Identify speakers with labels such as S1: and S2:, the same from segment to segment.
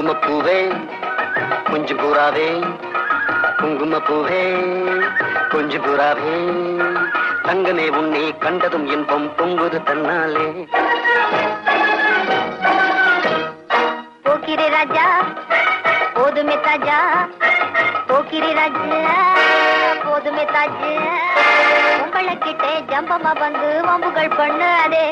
S1: குங்குமப்பூவே கொஞ்சம் பூராவே குங்குமப்பூவே கொஞ்சம் பூராவே. தங்கமே உன்னை கண்டதும் இன்பம் பொங்குது தன்னாலே.
S2: போக்கிரே ராஜா போதுமே தாஜா. போக்கிரே ராஜா போதுமே தாஜா. உங்களை கிட்டே ஜம்பமா வந்து வம்புகள் பண்ணாதே.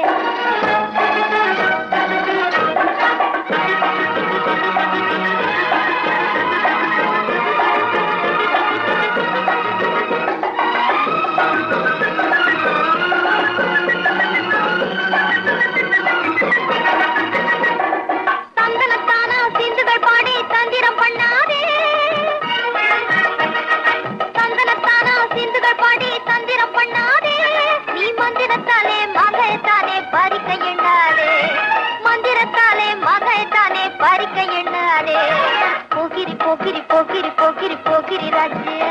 S2: போகிரி போகிரி போகிரி ராஜ்யா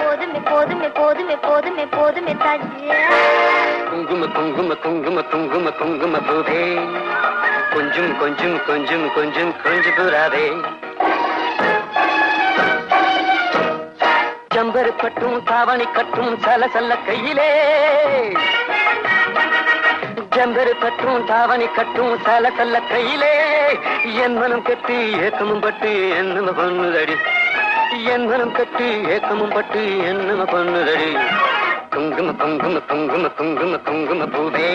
S2: போதுமே போதுமே போதுமே போதுமே போதுமே தாஜ்யா
S1: குங்கும குங்கும குங்கும குங்கும குங்கும பூவே. கொஞ்சம் கொஞ்சம் கொஞ்சம் கொஞ்சம் கொஞ்சம் தூராதே ஜம்பரு கட்டும் தாவணி கட்டும் சல சல கையிலே. செம்பரு பற்றும் தாவணி கட்டும் தல தல்ல கையிலே. என் மனம் கட்டி ஏக்கமும் பட்டு என்னம பண்ணுதடி. என் மனம் கட்டி ஏக்கமும் பட்டு என்னம பண்ணுதடி. குங்கும குங்கும குங்கும குங்கும குங்கும பூவே.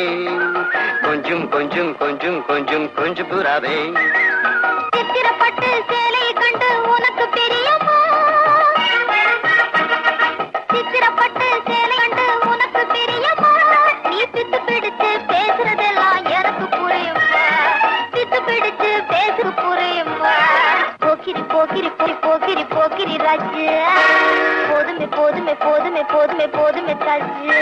S1: கொஞ்சம் கொஞ்சம் கொஞ்சம் கொஞ்சம் கொஞ்சம் புறாவே.
S2: சித்திரப்பட்டு போக்கிரி போய் போக்கிரி போக்கிரி ராஜு போதுமே போதுமே போதுமே போதுமே போதுமே தாஜு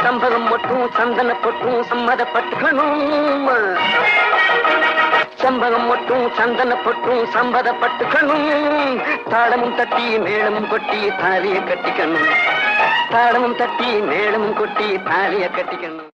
S1: சம்பகம் மட்டும் சந்தன பொட்டும் சம்மதப்பட்டுக்கணும். சம்பகம் மட்டும் சந்தன பொட்டும் சம்பதப்பட்டுக்கணும் தாளமும் தட்டி மேளமும் கொட்டி தாலியை கட்டிக்கணும். தாளமும் தட்டி மேளமும் கொட்டி தாலியை கட்டிக்கணும்.